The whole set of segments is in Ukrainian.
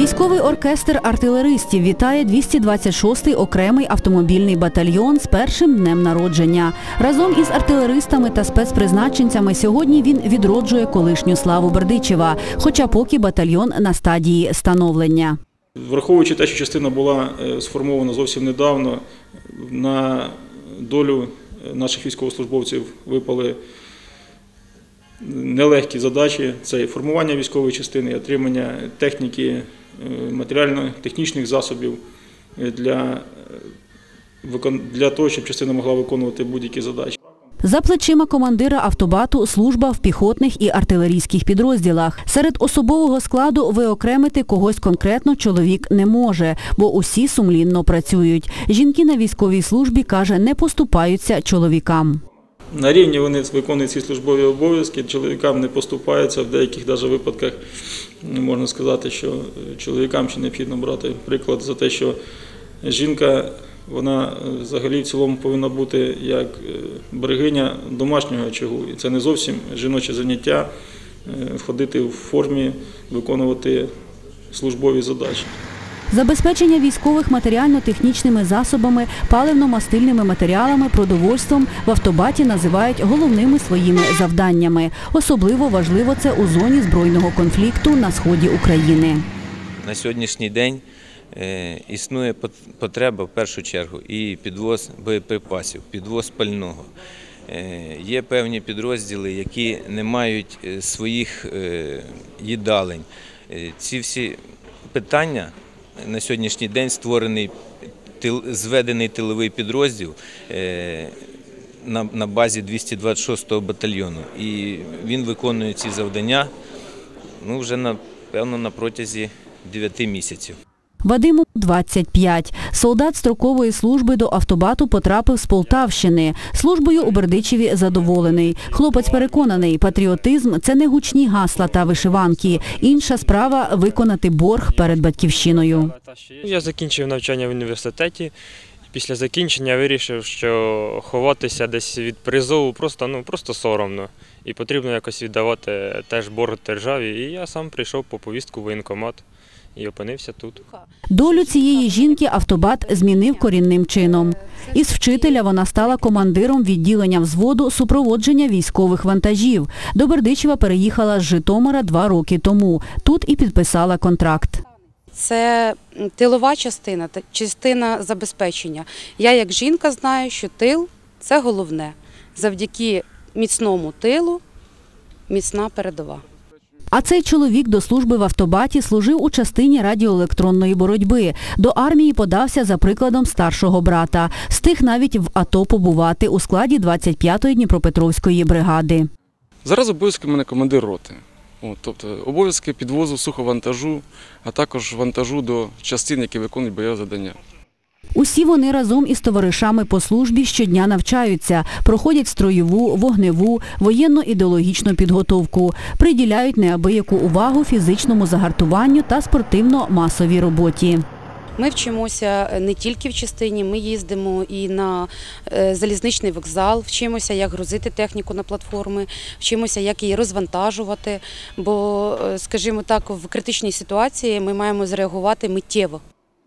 Військовий оркестр артилеристів вітає 226-й окремий автомобільний батальйон з першим днем народження. Разом із артилеристами та спецпризначенцями сьогодні він відроджує колишню славу Бердичева, хоча поки батальйон на стадії становлення. Враховуючи те, що частина була е, сформована зовсім недавно, на долю е, наших військовослужбовців випали нелегкі задачі. Це формування військової частини, отримання техніки, матеріально-технічних засобів е, для, е, для того, щоб частина могла виконувати будь-які задачі. За плечима командира автобату служба в піхотних і артилерійських підрозділах. Серед особового складу виокремити когось конкретно чоловік не може, бо усі сумлінно працюють. Жінки на військовій службі каже, не поступаються чоловікам. На рівні вони виконують ці службові обов'язки, чоловікам не поступаються. В деяких навіть випадках можна сказати, що чоловікам ще необхідно брати приклад за те, що жінка вона е, взагалі в цілому повинна бути як е, берегиня домашнього очагу. І це не зовсім жіноче заняття е, ходити в формі, виконувати службові задачі. Забезпечення військових матеріально-технічними засобами, паливно-мастильними матеріалами, продовольством в автобаті називають головними своїми завданнями. Особливо важливо це у зоні збройного конфлікту на сході України. На сьогоднішній день е, існує потреба в першу чергу і підвоз боєприпасів, підвоз пального. Е, Є певні підрозділи, які не мають е, своїх їдалень. Ці всі питання на сьогоднішній день створений зведений тиловий підрозділ е, на, базі 226-го батальйону. І він виконує ці завдання ну, вже напевно на протязі 9 місяців. Вадиму 25. Солдат строкової служби до автобату потрапив з Полтавщини. Службою у Бердичеві задоволений. Хлопець переконаний, патріотизм це не гучні гасла та вишиванки. Інша справа виконати борг перед батьківщиною. Я закінчив навчання в університеті. Після закінчення вирішив, що ховатися десь від призову просто, ну, просто соромно. І потрібно якось віддавати теж борг державі. І я сам прийшов по повістку в воєнкомат і опинився тут. Долю цієї жінки автобат змінив корінним чином. Із вчителя вона стала командиром відділення взводу супроводження військових вантажів. До Бердичева переїхала з Житомира два роки тому. Тут і підписала контракт. Це тилова частина, частина забезпечення. Я як жінка знаю, що тил це головне. Завдяки міцному тилу міцна передова. А цей чоловік до служби в автобаті служив у частині радіоелектронної боротьби. До армії подався за прикладом старшого брата. Встиг навіть в АТО побувати у складі 25-ї Дніпропетровської бригади. Зараз обов'язки мене командир роти. От, тобто обов'язки підвозу суховантажу, а також вантажу до частин, які виконують бойове завдання. Усі вони разом із товаришами по службі щодня навчаються, проходять строєву, вогневу, воєнно-ідеологічну підготовку, приділяють неабияку увагу фізичному загартуванню та спортивно-масовій роботі. Ми вчимося не тільки в частині, ми їздимо і на е, залізничний вокзал, вчимося, як грузити техніку на платформи, вчимося, як її розвантажувати. Бо, е, скажімо так, в критичній ситуації ми маємо зреагувати миттєво.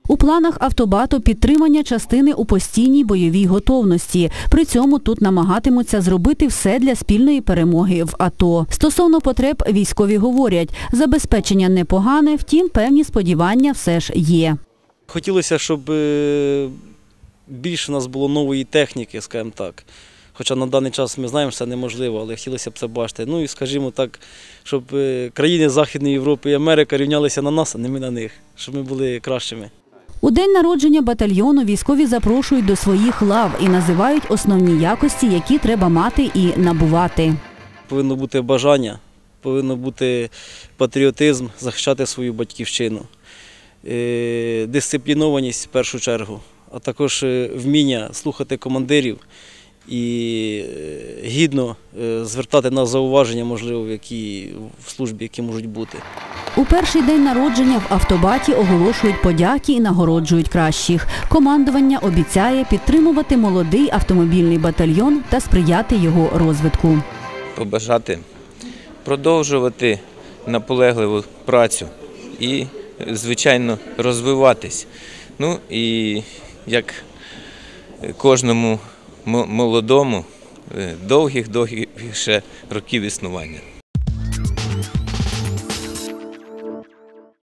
У планах автобату підтримання частини у постійній бойовій готовності. При цьому тут намагатимуться зробити все для спільної перемоги в АТО. Стосовно потреб військові говорять, забезпечення непогане, втім певні сподівання все ж є. Хотілося, щоб е, більше у нас було нової техніки, скажімо так. Хоча на даний час ми знаємо, що це неможливо, але хотілося б це бачити. Ну і скажімо так, щоб е, країни Західної Європи і Америка рівнялися на нас, а не ми на них, щоб ми були кращими. У день народження батальйону військові запрошують до своїх лав і називають основні якості, які треба мати і набувати. Повинно бути бажання, повинно бути патріотизм, захищати свою батьківщину, е, дисциплінованість в першу чергу, а також е, вміння слухати командирів і е, гідно е, звертати на зауваження, можливо, які в службі, які можуть бути. У перший день народження в автобаті оголошують подяки і нагороджують кращих. Командування обіцяє підтримувати молодий автомобільний батальйон та сприяти його розвитку. Побажати продовжувати наполегливу працю і звичайно, розвиватись. Ну і як кожному молодому, е, довгих-довгих ще років існування.